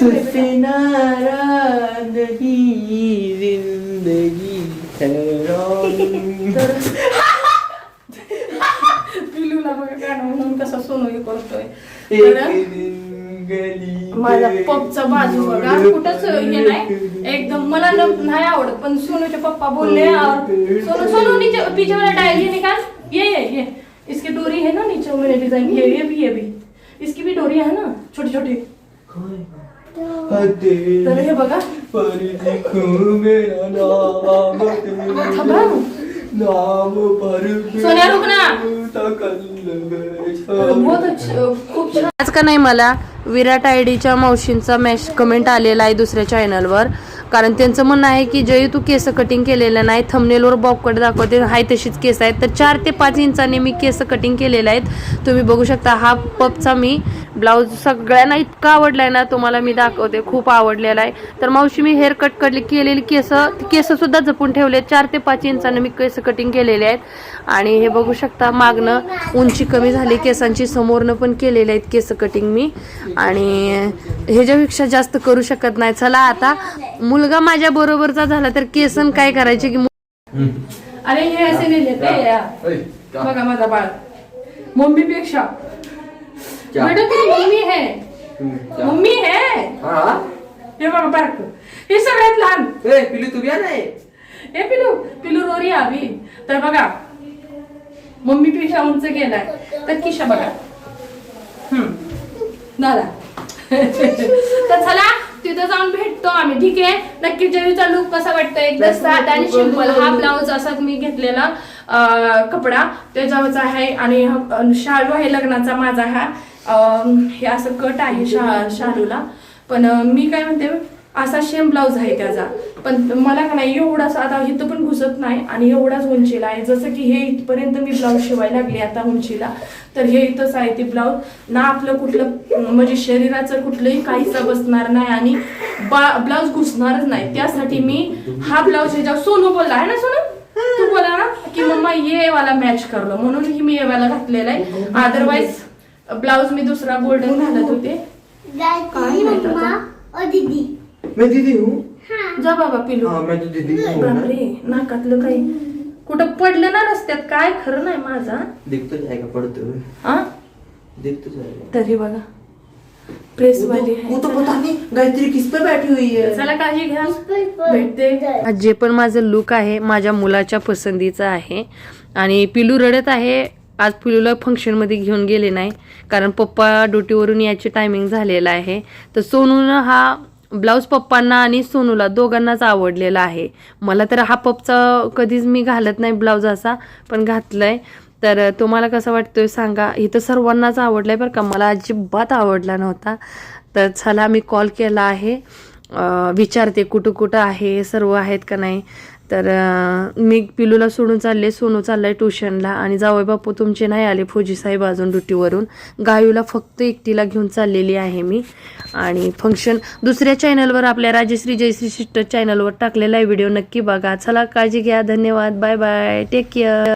तुझसे. नाराज ही जिंदगी हैरान. तर पिलूला बघा गाणं म्हणून कसा सोनू हे करतोय. माझा बाजू बघा. कुठंच हे नाही? एकदम मला न- नाही आवडत पण सोनूचे पप्पा बोलले और सोनू सोनू नीचे पीछे वाला टाइल ये निकाल. ये ये ये. इसकी डोरी है ना नीचे मैंने डिजाइन ये ये भी ये भी. इसकी भी डोरी है ना? छोटी छोटी तर हे बघा थांबा. नाम सोन्या, रुक ना. आज का नाही मला विराट आयडीच्या मावशींचा मॅश कमेंट आलेला आहे दुसऱ्या चॅनलवर कारण त्यांचं म्हणणं आहे की जय तू केस कटिंग केलेलं नाही थमनेलवर बॉबकट दाखवते हाय तशीच केस आहेत. तर चार ते पाच इंचाने मी केस कटिंग केलेले आहेत. तुम्ही बघू शकता हा पपचा मी ब्लाऊज सगळ्यांना इतका आवडलाय ना तुम्हाला मी दाखवते खूप आवडलेला आहे. तर मावशी मी हेअर कट कटली केलेली केस केससुद्धा जपून ठेवले चार ते पाच इंचाने मी केस कटिंग केलेले आहेत. आणि हे बघू शकता मागणं उंची कमी झाली केसांची समोरनं पण केलेले आहेत केस कटिंग मी. आणि ह्याच्यापेक्षा जास्त करू शकत नाही. चला आता मुलगा माझ्या बरोबरचा झाला तर केसन काय करायचे की अरे हे असे नाही लेते या. बघा माझा बाळ. मम्मी पेक्षा बेटा ती मम्मी है मम्मी है? हे बघा बारक हे सगळ्यात लहान. पिलू तू घ्या नाही हे पिलू. पिलू रोरी आवी. तर बघा मम्मी पेक्षा उंच गेलाय तर किशा बघा. हम्म. दादा. तर चला तिथं जाऊन भेटतो आम्ही ठीक आहे? नक्की जेवीचा लुक कसा वाटतो एकदम साधा आणि सिंपल हा ब्लाऊज असा मी घेतलेला अं, कपडा. त्याच्यावरचा आहे आणि हा, शालू आहे लग्नाचा माझा हा. हे असं कट आहे शा शालूला. पण मी काय म्हणते असा सेम ब्लाऊज आहे त्याचा. पण मला का नाही एवढाच आता इथं पण घुसत नाही आणि एवढाच उंचीला आहे. जसं की हे इथपर्यंत मी ब्लाऊज शिवायला लागले आता उंचीला. तर हे इथंच आहे ते ब्लाऊज. ना आपलं कुठलं म्हणजे शरीराचं कुठलंही काहीच बसणार नाही आणि ब्लाऊज घुसणारच नाही. त्यासाठी मी हा ब्लाऊज ह्याच्या सोनू बोलला आहे ना सोनू? तू बोला ना की मम्मा ये वाला मॅच करलो. म्हणून ही मी ये वाला घातलेला आहे. अदरवाईज ब्लाऊज मी दुसरा गोल्डन घालत होते. मैं दीदी हूँ। जा बाबा पिलू। हाँ मैं तो दीदी हूँ ना? बापरे नाकातलं काही. कुठं पडलं ना रस्त्यात? काय खरं नाही माझा दिख तो जाएगा पढ़ते हुए हा? दिख तो जाएगा तरी बघा. प्रेस वो वाली तो, वो तो पता नहीं गायत्री किस पे बैठी हुई है? चला काळजी घ्या. पर भेटते. आज जे पण माझं लुक आहे माझ्या मुलाच्या पसंतीचं आहे. आणि पिलू रडत आहे. आज पिलूला फंक्शनमध्ये घेऊन गेले नाही. कारण पप्पा ड्युटीवरून याचे टायमिंग झालेलं आहे. तर सोनूनं हा ब्लाऊज पप्पांना आणि सोनूला दोघांनाच आवडलेला आहे. मला तर हा पपचा कधीच मी घालत नाही ब्लाऊज असा पण घातलाय. तर तुम्हाला कसं वाटतोय सांगा. इथं सर्वांनाच आवडलं आहे बरं का. मला अजिबात आवडला नव्हता. तर चला मी कॉल केला आहे. विचारते कुठं कुठं आहे सर्व आहेत का नाही. तर मी पिलूला सोडून चालले. सोनू चाललाय ट्युशनला आणि जावई बापू तुमचे नाही आले फौजी साहेब अजून ड्युटीवरून. गायूला फक्त एकटीला घेऊन चाललेली आहे मी. आणि फंक्शन दुसऱ्या चॅनलवर आपल्या राजश्री जयश्री सिस्टर चॅनलवर टाकलेला आहे व्हिडिओ नक्की बघा. चला काळजी घ्या. धन्यवाद. Bye bye take care